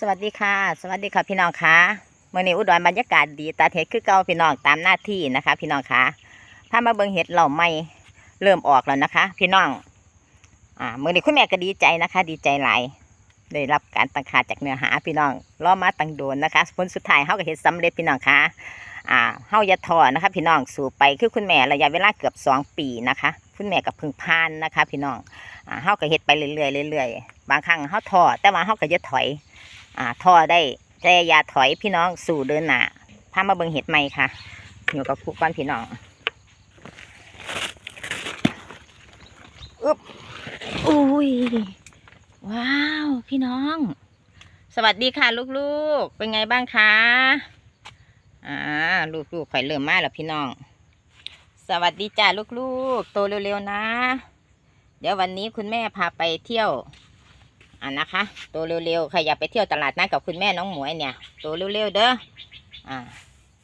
สวัสดีค่ะ สวัสดีค่ะพี่น้องค่ะเมื่อนี้อุดรบรรยากาศดีตาเทศคือเก่าพี่น้องตามหน้าที่นะคะ พี่น้องค่ะถ้ามาเบิ่งเห็ดเหล่าไม่เริ่มออกแล้วนะคะ พี่น้อง อ่าเมื่อนี้คุณแม่ก็ดีใจนะคะ ดีใจหลายได้รับการตังคาจากเนื้อหาพี่น้องรอมาตังโดนนะคะผลสุดท้ายเฮาก็เห็ดสำเร็จพี่น้องคะอ่าเฮาอย่าท้อนะคะ พี่น้องสู่ไปคือคุณแม่ระยะเวลาเกือบสองปีนะคะคุณแม่กับพึ่งพานนะคะ พี่น้องอ่าเฮาก็เฮ็ดไปเรื่อยๆเรื่อยๆบางครั้งเฮาท้อแต่ว่าเฮาก็อย่าถอย อ่าท่อได้แต่อย่าถอยพี่น้องสู่เดินหนาพามาเบิงเห็ดใหม่ค่ะ อยู่กับผู้ก้อนพี่น้องอึบอุ้ยว้าว พี่น้อง สวัสดีค่ะลูกๆ เป็นไงบ้างคะอ่าลูกๆข่อยเริ่มมาแล้วพี่น้อง สวัสดีจ้าลูกๆ โตเร็วๆนะ เดี๋ยววันนี้คุณแม่พาไปเที่ยว อะนะคะโตเร็วๆใครอยากไปเที่ยวตลาดนัดกับคุณแม่น้องหมวยเนี่ยโตเร็วๆเด้ออ่า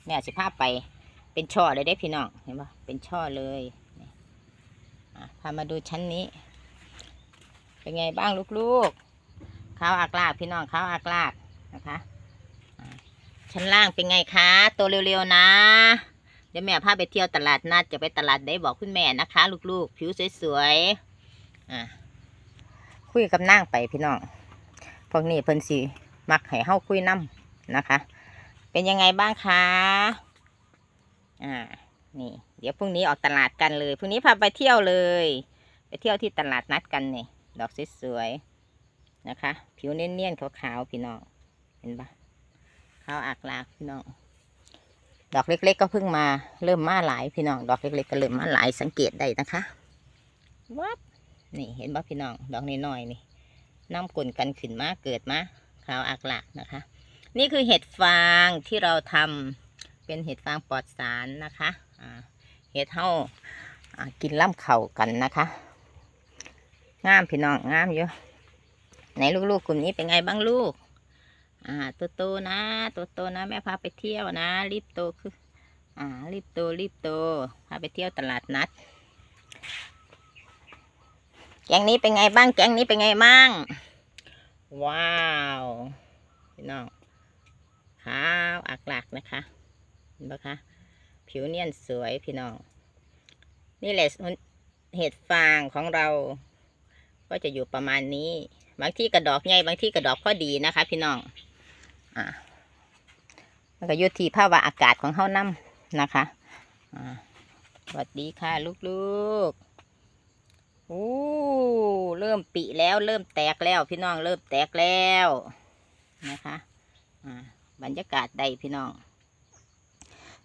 แม่สิพาไปเป็นช่อเลยได้พี่น้องเห็นปะเป็นช่อเลยพามาดูชั้นนี้ เป็นไงบ้างลูกๆข้าวอักลากพี่น้องข้าวอักลากนะคะชั้นล่างเป็นไงคะโตเร็วๆนะ เดี๋ยวแม่พาไปเที่ยวตลาดนัดจะไปตลาดได้บอกคุณแม่นะคะ ลูกๆ ผิวสวยๆอ่า คุยกับนางไปพี่น้องพวกนี้เพิ่นสิมักให้เฮาคุยนํนะคะ เป็นยังไงบ้างคะอ่านี่ เดี๋ยวพรุ่งนี้ออกตลาดกันเลยพรุ่งนี้พาไปเที่ยวเลย ไปเที่ยวที่ตลาดนัดกันนี่ดอกสวยๆนะคะ ผิวเนียนๆขาวๆพี่น้องเห็นปะขาวอักลากพี่น้องดอกเล็กๆก็เพิ่งมาเริ่มมาหลายพี่น้องดอกเล็กๆก็เริ่มมาหลายสังเกตได้นะคะวับ นี่เห็นบ่พี่น้องดอกน้อยๆนี่น้ำกลนกันขึ้นมาเกิดมาขาวอักลักนะคะ นี่คือเห็ดฟางที่เราทำเป็นเห็ดฟางปลอดสารนะคะเห็ดเท่ากินล่ำเข่ากันนะคะงามพี่น้องงามอยู่ไหนลูกๆกลุ่มนี้เป็นไงบ้างลูก อ่าตัวโตนะตัวโตนะ แม่พาไปเที่ยวนะ รีบโตคือ อ่า รีบโตรีบโตพาไปเที่ยวตลาดนัด กงนี้เป็นไงบ้าง แกงนี้เป็นไงบ้าง ว้าวพี่น้องขาวอักหลักนะคะเห็นปะคะ ผิวเนียนสวยพี่น้อง นี่แหละเห็ดฟางของเรา ก็จะอยู่ประมาณนี้ บางที่กระดอกใหญ่บางที่กระดอกพอดีนะคะ พี่น้อง อ่ามันก็ยู่ที่ภาวะอากาศของเฮานํนะคะ อ่าสวัสดีค่ะลูกๆ โอ้เริ่มปิแล้วเริ่มแตกแล้วพี่น้องเริ่มแตกแล้วนะคะบรรยากาศใดพี่น้อง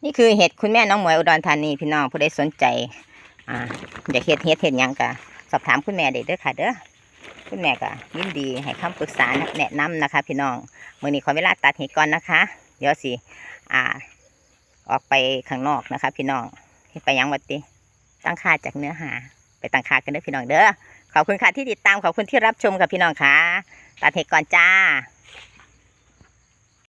นี่คือเห็ดคุณแม่น้องหมวยอุดรธานีพี่น้องผู้ใดสนใจอ่าอยากเห็ดเห็ดเห็ดยังกะสอบถามคุณแม่ได้เด้อค่ะเด้อคุณแม่ก็ยินดีให้คำปรึกษาแนะนำนะคะ พี่น้องมื่อนี้ขอเวลาตัดเห็ดก่อนนะคะ เดี๋ยวสิอ่า ออกไปข้างนอกนะคะ พี่น้องไปยังวัดติตั้งค่าจากเนื้อหา ตั้งค่ากันเด้อพี่น้องเด้อขอบคุณค่ะที่ติดตามขอบคุณที่รับชมกับพี่น้องค่ะตัดเหตุก่อนจ้า